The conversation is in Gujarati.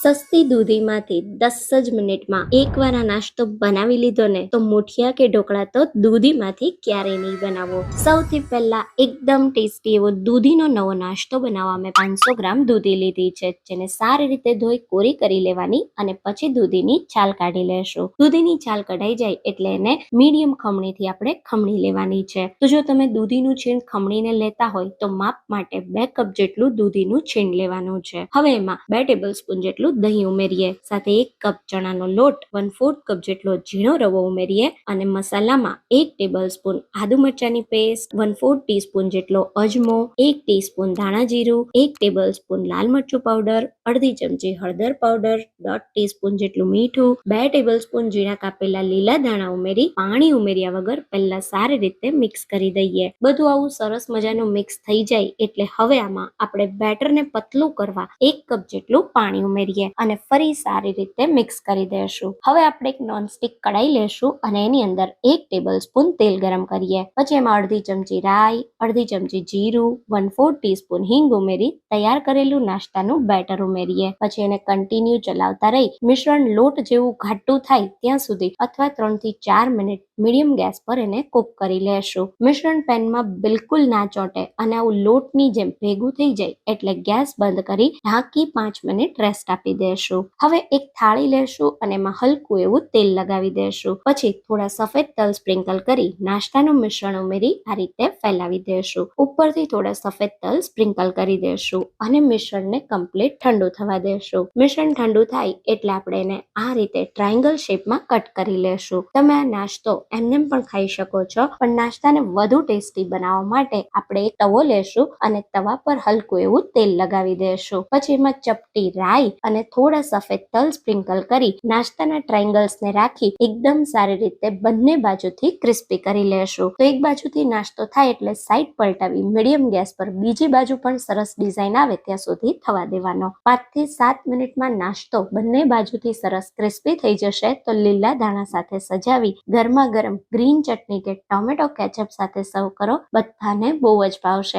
સસ્તી દૂધીમાંથી દસ જ મિનિટમાં એકવાર આ નાસ્તો બનાવી લીધો ને, તો મુઠિયા કે ઢોકળા તો દૂધીમાંથી ક્યારેય નહીં બનાવો. સૌથી પહેલા એકદમ ટેસ્ટી એવો દૂધીનો નવો નાસ્તો બનાવવા મેં પાંચસો ગ્રામ દૂધી લીધી છે, જેને સારી રીતે ધોઈ કોરી કરી લેવાની અને પછી દૂધીની છાલ કાઢી લેશું. દૂધીની છાલ કઢાઈ જાય એટલે એને મીડિયમ ખમણીથી આપણે ખમણી લેવાની છે. તો જો તમે દૂધીનું છીણ ખમણીને લેતા હોય, તો માપ માટે બે કપ જેટલું દૂધીનું છીણ લેવાનું છે. હવે એમાં બે ટેબલ સ્પૂન જેટલું દહીં ઉમેરીએ, સાથે એક કપ ચણાનો લોટ વન ફોર્થ કપ જેટલો ઝીણો રવો ઉમેરીએ અને મસાલામાં એક ટેબલ સ્પૂન આદુ મરચાની પેસ્ટ વન ફોર્થ ટીસ્પૂન જેટલો અજમો, એક ટીસ્પૂન ધાણા જીરું, એક ટેબલ સ્પૂન લાલ મરચું પાવડર અડધી ચમચી હળદર પાવડર દોઢ ટીસ્પૂન જેટલું મીઠું, બે ટેબલ સ્પૂન ઝીણા કાપેલા લીલા ધાણા ઉમેરી, પાણી ઉમેર્યા વગર પહેલા સારી રીતે મિક્સ કરી દઈએ. બધું આવું સરસ મજાનું મિક્સ થઈ જાય એટલે હવે આમાં આપણે બેટરને પતલું કરવા એક કપ જેટલું પાણી ઉમેરીએ. અને ફરી સારી રીતે મિક્સ કરી દઈશું હવે આપણે એક નોનસ્ટિક કડાઈ લેશું અને એની અંદર એક ટેબલ સ્પૂન તેલ ગરમ કરીએ. પછી એમાં અડધી ચમચી રાઈ, અડધી ચમચી જીરું વન ફોર ટીસ્પૂન હિંગ ઉમેરી તૈયાર કરેલું નાસ્તાનું બેટર ઉમેરીએ. પછી એને કન્ટિન્યુ ચલાવતા રહી મિશ્રણ લોટ જેવું ઘાટું થાય ત્યાં સુધી અથવા ત્રણથી ચાર મિનિટ મીડિયમ ગેસ પર એને કુક કરી લેશું. મિશ્રણ પેનમાં બિલકુલ ના ચોંટે અને આવું લોટની જેમ ભેગું થઈ જાય એટલે ગેસ બંધ કરી ઢાંકી પાંચ મિનિટ રેસ્ટ આપી દેશું. હવે એક થાળી લેશું અને એમાં હલકું એવું તેલ લગાવી દેશું. પછી થોડા સફેદ તલ સ્પ્રિંકલ કરી નાસ્તાનું મિશ્રણ ઉમેરી આ રીતે ફેલાવી દેશું. ઉપરથી થોડા સફેદ તલ સ્પ્રિંકલ કરી દેશું અને મિશ્રણને કમ્પ્લીટ ઠંડુ થવા દેશું. મિશ્રણ ઠંડુ થાય એટલે આપણે એને આ રીતે ટ્રાયંગલ શેપમાં કટ કરી લેશું. તમે આ નાસ્તો એમને પણ ખાઈ શકો છો. પણ નાસ્તાને વધુ ટેસ્ટી બનાવવા માટે આપણે એક તવો લેશું અને તવા પર હલકું એવું તેલ લગાવી દેશું. પછી એમાં ચપટી રાઈ અને થોડા સફેદ તલ સ્પ્રિંકલ કરી નાસ્તાના ટ્રાયંગલ્સને રાખી એકદમ સારી રીતે બંને બાજુથી ક્રિસ્પી કરી લેશું. તો એક બાજુથી નાસ્તો થાય એટલે સાઈડ પલટાવી મીડિયમ ગેસ પર બીજી બાજુ પણ સરસ ડિઝાઇન આવે ત્યાં સુધી થવા દેવાનો. પાંચથી સાત મિનિટમાં નાસ્તો બંને બાજુથી સરસ ક્રિસ્પી થઈ જશે તો લીલા ધાણા સાથે સજાવી ગરમા ગરમ ગ્રીન ચટણી કે ટોમેટો કેચઅપ સાથે સર્વ કરો. બધાને બહુ જ ભાવશે.